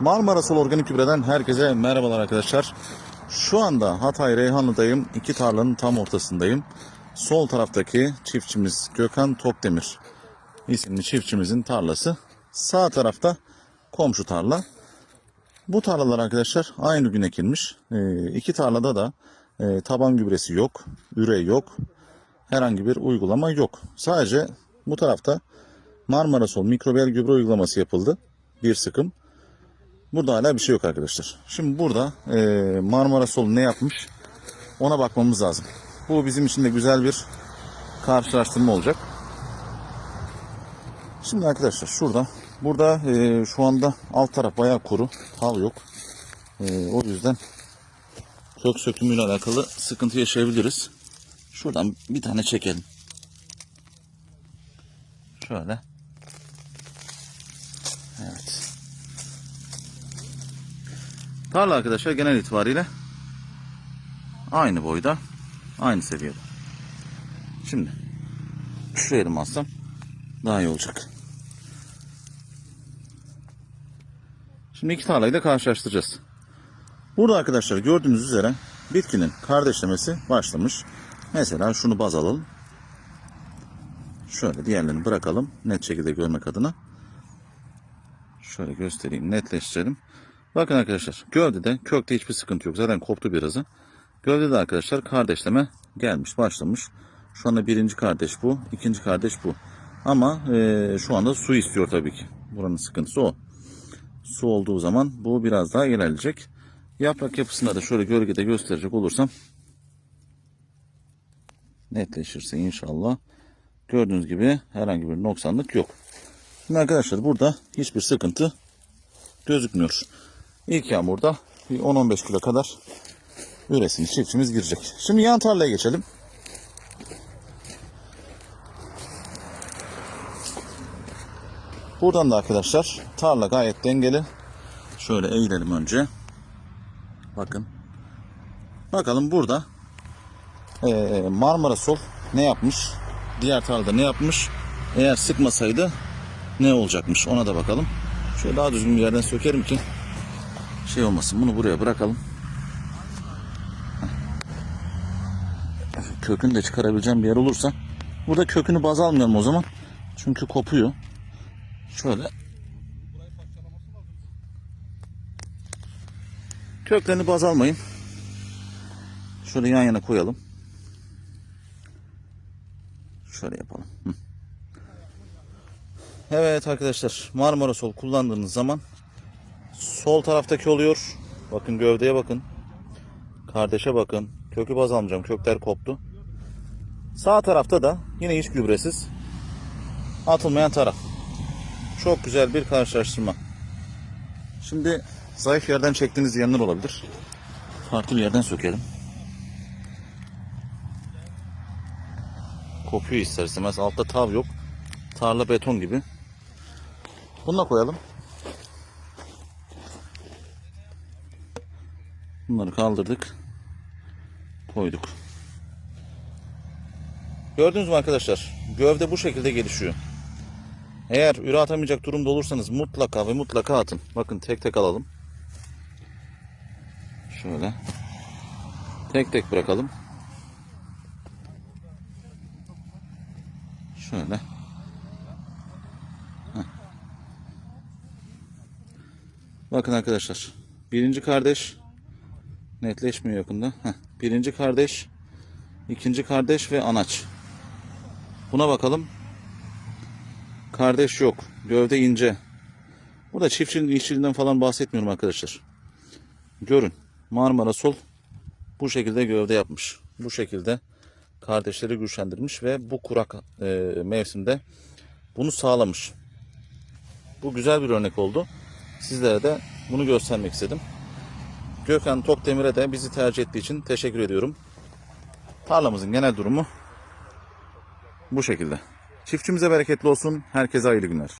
Marmara Sol Organik Gübre'den herkese merhabalar arkadaşlar. Şu anda Hatay Reyhanlı'dayım. İki tarlanın tam ortasındayım. Sol taraftaki çiftçimiz Gökhan Tokdemir isimli çiftçimizin tarlası. Sağ tarafta komşu tarla. Bu tarlalar arkadaşlar aynı gün ekilmiş. Ee, iki tarlada da e, taban gübresi yok, üre yok, herhangi bir uygulama yok. Sadece bu tarafta Marmara Sol mikrobiyal gübre uygulaması yapıldı. Bir sıkım. Burada hala bir şey yok arkadaşlar. Şimdi burada e, Marmara Sol ne yapmış ona bakmamız lazım. Bu bizim için de güzel bir karşılaştırma olacak. Şimdi arkadaşlar şurada burada e, şu anda alt taraf bayağı kuru. Tav yok. E, o yüzden kök sökümüyle alakalı sıkıntı yaşayabiliriz. Şuradan bir tane çekelim. Şöyle. Evet. Tarla arkadaşlar genel itibariyle aynı boyda, aynı seviyede. Şimdi şuraya elim alsam daha iyi olacak. Şimdi iki tarlayı da karşılaştıracağız. Burada arkadaşlar gördüğünüz üzere bitkinin kardeşlemesi başlamış. Mesela şunu baz alalım. Şöyle diğerlerini bırakalım net şekilde görmek adına. Şöyle göstereyim netleştirelim. Bakın arkadaşlar gövdede kökte hiçbir sıkıntı yok. Zaten koptu birazı. Gövdede arkadaşlar kardeşleme gelmiş başlamış. Şu anda birinci kardeş bu. ikinci kardeş bu. Ama e, şu anda su istiyor tabii ki. Buranın sıkıntısı o. Su olduğu zaman bu biraz daha ilerleyecek. Yaprak yapısında da şöyle gölgede gösterecek olursam netleşirse inşallah gördüğünüz gibi herhangi bir noksanlık yok. Şimdi arkadaşlar burada hiçbir sıkıntı gözükmüyor. İlk yağmurda bir 10-15 kilo kadar üresini çiftçimiz girecek. Şimdi yan tarlaya geçelim. Buradan da arkadaşlar tarla gayet dengeli. Şöyle eğilelim önce. Bakın. Bakalım burada eee, Marmara Sol ne yapmış? Diğer tarlada ne yapmış? Eğer sıkmasaydı ne olacakmış ona da bakalım. Şöyle daha düzgün bir yerden sökerim ki şey olmasın. Bunu buraya bırakalım. Kökünü de çıkarabileceğim bir yer olursa. Burada kökünü baz almıyorum o zaman. Çünkü kopuyor. Şöyle. Köklerini baz almayın. Şöyle yan yana koyalım. Şöyle yapalım. Evet arkadaşlar Marmara Sol kullandığınız zaman sol taraftaki oluyor. Bakın gövdeye bakın. Kardeşe bakın. Kökü baz almayacağım. Kökler koptu. Sağ tarafta da yine hiç gübresiz. Atılmayan taraf. Çok güzel bir karşılaştırma. Şimdi zayıf yerden çektiğiniz yanlar olabilir. Farklı bir yerden sökelim. Kopuyor ister istemez. Altta tav yok. Tarla beton gibi. Bununla koyalım. Bunları kaldırdık. Koyduk. Gördünüz mü arkadaşlar? Gövde bu şekilde gelişiyor. Eğer üre atamayacak durumda olursanız mutlaka ve mutlaka atın. Bakın tek tek alalım. Şöyle. Tek tek bırakalım. Şöyle. Heh. Bakın arkadaşlar. Birinci kardeş netleşmiyor yakında. Heh. Birinci kardeş, ikinci kardeş ve anaç. Buna bakalım. Kardeş yok. Gövde ince. Burada çiftçinin işçiliğinden falan bahsetmiyorum arkadaşlar. Görün. Marmara Sol bu şekilde gövde yapmış. Bu şekilde kardeşleri güçlendirmiş ve bu kurak e, mevsimde bunu sağlamış. Bu güzel bir örnek oldu. Sizlere de bunu göstermek istedim. Gökhan Tokdemir'e de bizi tercih ettiği için teşekkür ediyorum. Tarlamızın genel durumu bu şekilde. Çiftçimize bereketli olsun. Herkese hayırlı günler.